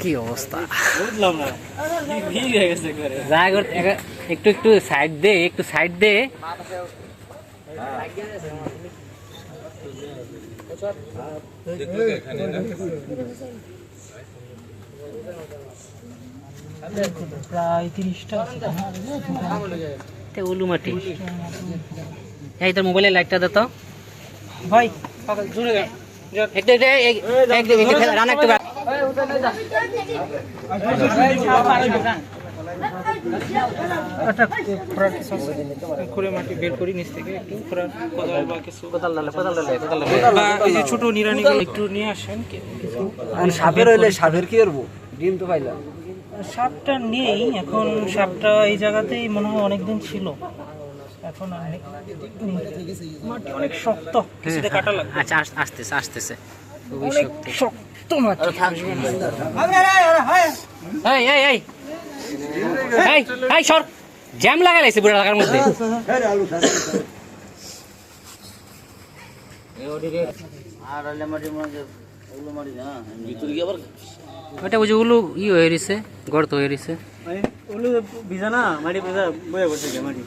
কি অবস্থা? বুঝলাম না। ভিড় হয়ে গেছে একবারে। যা কর- একা- একটু একটু সাইড দে একটু সাইড দে। প্রায় তিরিশটা এই তোর মোবাইলে লাইটটা দে তো। ভাই জুড়ে একটু একটু এই- এই- একটু একটু রান একটু বাড়া। মাটি বের করি নিচ থেকে একটু খোঁড়া কোদাল বা কিছু। কোদাল ডালে কোদাল ডালে কোদাল বা এই যে ছোট নিরানি একটু নিয়ে আসেন কিছু সাপের হইলে সাপের কি করব? ডিম তো পাইলাম। সাপটা নেই এখন সাপটা এই জায়গাতেই মনে হয় অনেকদিন ছিল। এখন মাটি অনেক শক্ত কিছুতে কাটা লাগবে। আচ্ছা আসতেছে আসতেছে। খুবই শক্ত। শক্ত মাটি। এই এই এই। এই এই সর। জ্যাম লাগা লাইছে বুড়া লাগার মধ্যে। ওটা বুঝে ওগুলো ই হয়ে রয়েছে গর্ত হয়ে রয়েছে ওগুলো ভিজা না মাটি ভিজা বয়ে বসে মাটি।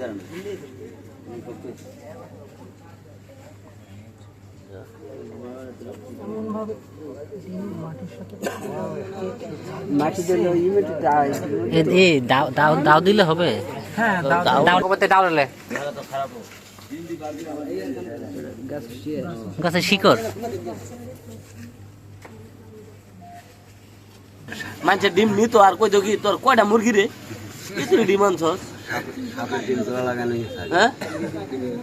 দেয় এ এ দাও দাও দাও। দিলে হবে। হ্যাঁ দাও করতে দাও। দিলে। গাছের শিকড়। মানুষের ডিম নিত আর কই কি তোর কয়টা মুরগি রে? ডিম আনছস। হ্যাঁ?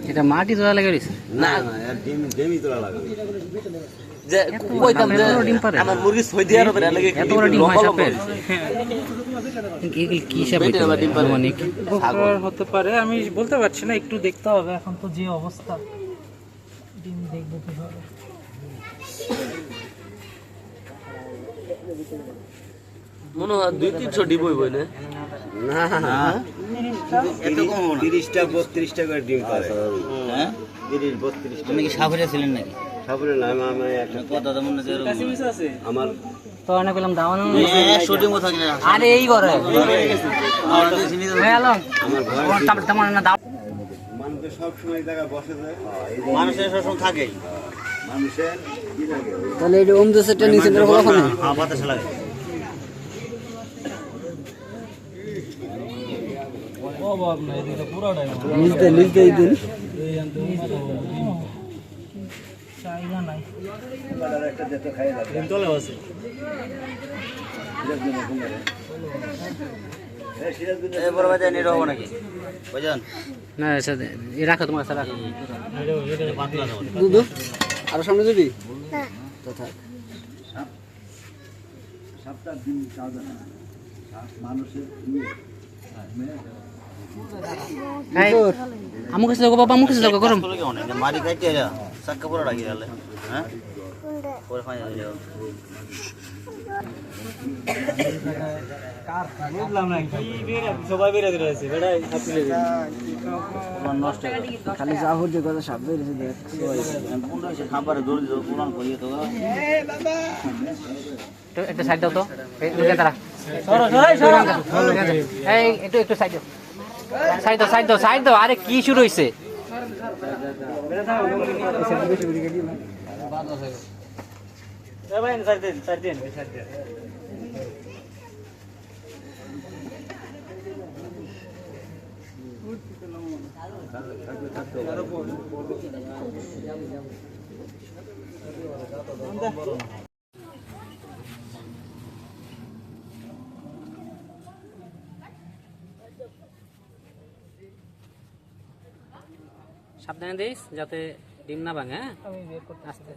এটা মাটি তোলা লাগে রয়েছে? না ডিম ডিমই তোলা লাগানো যে কইতাম যে এত ডিম আমার মুরগি সই দিয়ে হবে লাগে এত বড় ডিম হয় সাপের? কি হিসাব ডিম পারে। অনেক। হতে পারে আমি বলতে পারছি না একটু দেখতে হবে এখন তো যে অবস্থা। ডিম দেখব কীভাবে। মনে হয় দুই তিনশো ডিম হইব না? না তিরিশটা বত্রিশটা করে ডিম পারে। হ্যাঁ? তিরিশ বত্রিশটা আপনি কি সাগরে ছিলেন নাকি? সাপের নাম আমি একটা কত মনে আছে। আমার তো অনেক পেলাম দাও শুটিং থাকে আরে এই করে হ্যাঁ তেমন- না দাও। মানুষের সব সময় জায়গা বসে যায়। মানুষের সবসময় থাকে। মানুষের কি থাকে তাহলে এটা ওম দোষেরটা নিচে ওখানে হ্যাঁ বাতাসে লাগে। অভাব নাই এটা পুরোটাই নিচতে নিচতে এই দিন। জায়গা নাই একটা যেতে খাই যাবে তলে আছে এই বড় বাজার নিয়ে রহব নাকি না আচ্ছা রাখো তোমার রাখো। দুধু আরও সামনে যাবি সাতটা দিন কাজ মানুষের আমু কাছে বাবা আমু কাছে গরম? মারি খাইতে এরা সাক্কা পুরো গেলে হ্যাঁ পরে ফাইন খালি যা হচ্ছে কথা সাপ বেরিয়েছে দেখ। খাবারে দৌড় দিও পুরান করিয়ে তো একটু একটু সাইড দাও তো এই একটু একটু সাইড দাও। সাইড দাও সাইড দাও সাইড দাও আরে কি শুরু হইছে? ভাই সাইড দেন সাইড দেন সাইড দেন সাবধানে দিস যাতে ডিম না ভাঙে হ্যাঁ? আমি বের করতে আস্তে।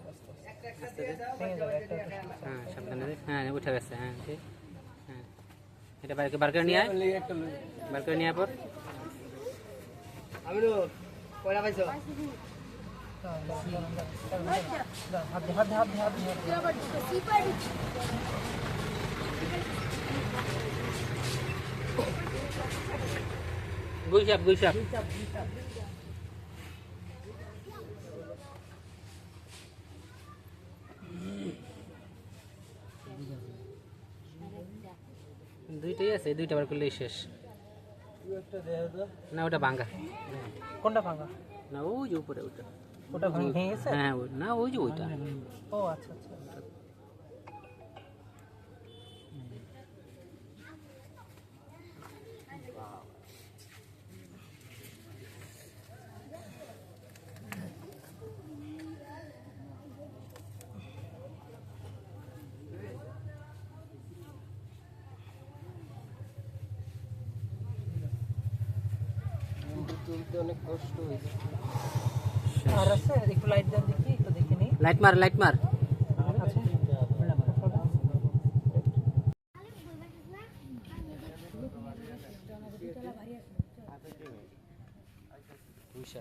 আস্তে দে। ভেঙে যাবে একটা একটা হ্যাঁ সাবধানে দিস হ্যাঁ উঠে গেছে হ্যাঁ ঠিক। হ্যাঁ। এটা বার বার করে নিয়ে আয়। বার করে নিয়ে আয় পর। হাত দে হাত দে হাত দে হাত দে হাত দে। গুইসাপ গুইসাপ দুইটাই আছে দুইটা বার করলেই শেষ। না ওটা ভাঙ্গা। কোনটা ভাঙা না ওই যে উপরে ওটা ওটা ভেঙে গেছে হ্যাঁ না ওই যে ওইটা। ও আচ্ছা আচ্ছা। তুলতে অনেক কষ্ট হয়েছে। আর আছে একটু লাইট দেন দেখি তো দেখে নেই। লাইট মার লাইট মার। আচ্ছা।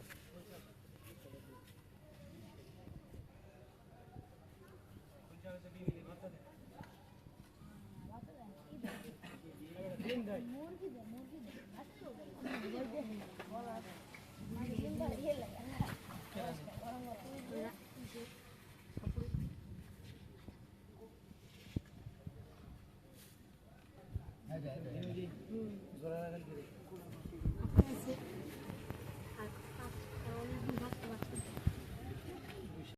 মুরগি দেয় هذا هذا